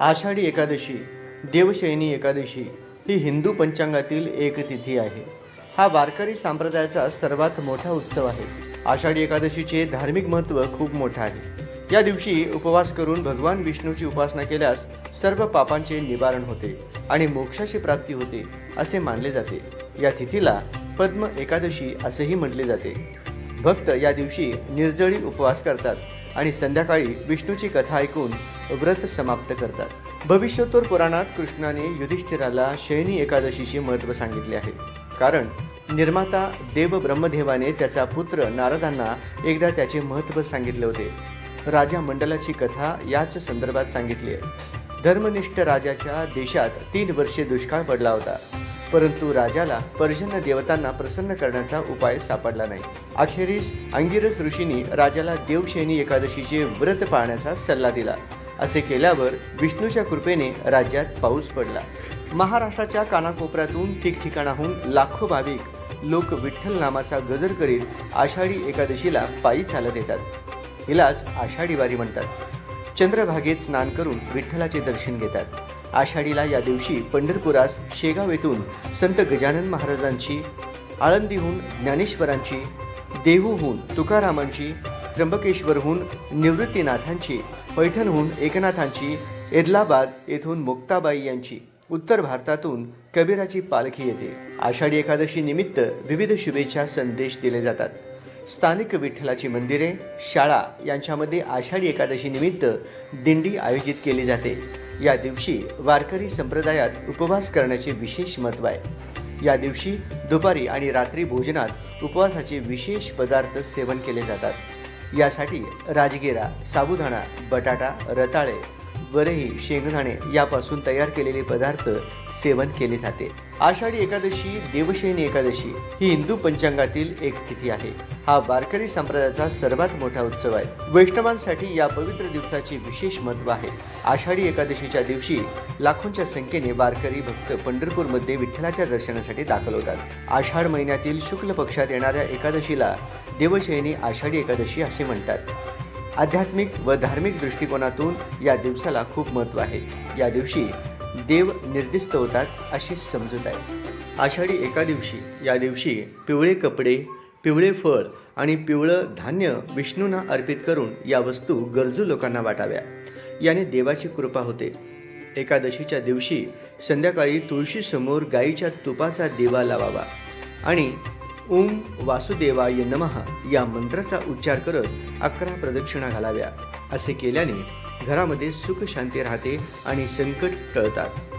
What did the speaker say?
आषाढी एकादशी देवशयनी एकादशी ही हिंदू पंचांगातील एक तिथी आहे. हा वारकरी संप्रदायाचा सर्वात मोठा उत्सव आहे. आषाढी एकादशीचे धार्मिक महत्त्व खूप मोठं आहे. या दिवशी उपवास करून भगवान विष्णूची उपासना केल्यास सर्व पापांचे निवारण होते आणि मोक्षाची प्राप्ती होते असे मानले जाते. या तिथीला पद्म एकादशी असेही म्हटले जाते. भक्त या दिवशी निर्जळी उपवास करतात. आणि संध्याकाळी विष्णूची कथा ऐकून व्रत समाप्त करतात. भविष्योत्तर पुराणात कृष्णाने युधिष्ठिराला शयनी एकादशीचे महत्त्व सांगितले आहे. कारण निर्माता देव ब्रह्मदेवाने त्याचा पुत्र नारदांना एकदा त्याचे महत्त्व सांगितले होते. राजा मंडलाची कथा याच संदर्भात सांगितली आहे. धर्मनिष्ठ राजाच्या देशात तीन वर्षे दुष्काळ पडला होता. परंतु राजाला पर्जन्य देवतांना प्रसन्न करण्याचा उपाय सापडला नाही. अखेरीस अंगिरस ऋषींनी राजाला देवशयनी एकादशीचे व्रत पाळण्याचा सल्ला दिला. असे केल्यावर विष्णूच्या कृपेने राज्यात पाऊस पडला. महाराष्ट्राच्या कानाकोपऱ्यातून ठिकठिकाणाहून लाखो भाविक लोक विठ्ठल नामाचा गजर करीत आषाढी एकादशीला पायी चालत येतात. हिलाच आषाढी वारी म्हणतात. चंद्रभागेत स्नान करून विठ्ठलाचे दर्शन घेतात. आषाढीला या दिवशी पंढरपुरास शेगाव येथून संत गजानन महाराजांची आळंदीहून ज्ञानेश्वरांची देहूहून तुकारामांची त्र्यंबकेश्वरहून निवृत्तीनाथांची पैठणहून एकनाथांची एदलाबाद येथून मुक्ताबाई यांची. उत्तर भारतातून कबीराची पालखी येते. आषाढी एकादशी निमित्त विविध शुभेच्छा संदेश दिले जातात. स्थानिक विठ्ठलाची मंदिरे शाळा यांच्यामध्ये आषाढी एकादशी निमित्त दिंडी आयोजित केली जाते. या दिवशी वारकरी संप्रदायात उपवास करण्याचे विशेष महत्त्व आहे. या दिवशी दुपारी आणि रात्री भोजनात उपवासाचे विशेष पदार्थ सेवन केले जातात. यासाठी राजगिरा साबुदाणा बटाटा रताळे वरही शेंगदाणे यापासून तयार केलेले पदार्थ सेवन केले जाते. आषाढी एकादशी देवशयनी एकादशी ही हिंदू पंचांगातील एक तिथी आहे. हा वारकरी संप्रदायाचा सर्वात मोठा उत्सव आहे. वैष्णवांसाठी या पवित्र दिवसाचे विशेष महत्त्व आहे. आषाढी एकादशीच्या दिवशी लाखोंच्या संख्येने वारकरी भक्त पंढरपूरमध्ये विठ्ठलाच्या दर्शनासाठी दाखल होतात. आषाढ महिन्यातील शुक्ल पक्षात येणाऱ्या एकादशीला देवशयनी आषाढी एकादशी असे म्हणतात. आध्यात्मिक व धार्मिक दृष्टिकोनातून या दिवसाला खूप महत्त्व आहे. या दिवशी देव निर्दिष्ट होतात अशी समजूत आहे. आषाढी एका दिवशी या दिवशी पिवळे कपडे पिवळे फळ आणि पिवळं धान्य विष्णूंना अर्पित करून या वस्तू गरजू लोकांना वाटाव्या. याने देवाची कृपा होते. एकादशीच्या दिवशी संध्याकाळी तुळशीसमोर गाईच्या तुपाचा दिवा लावावा आणि ओम वासुदेवाय नमः या मंत्राचा उच्चार करत अकरा प्रदक्षिणा घालाव्या. असे केल्याने घरामध्ये सुख शांती राहते आणि संकट टळतात.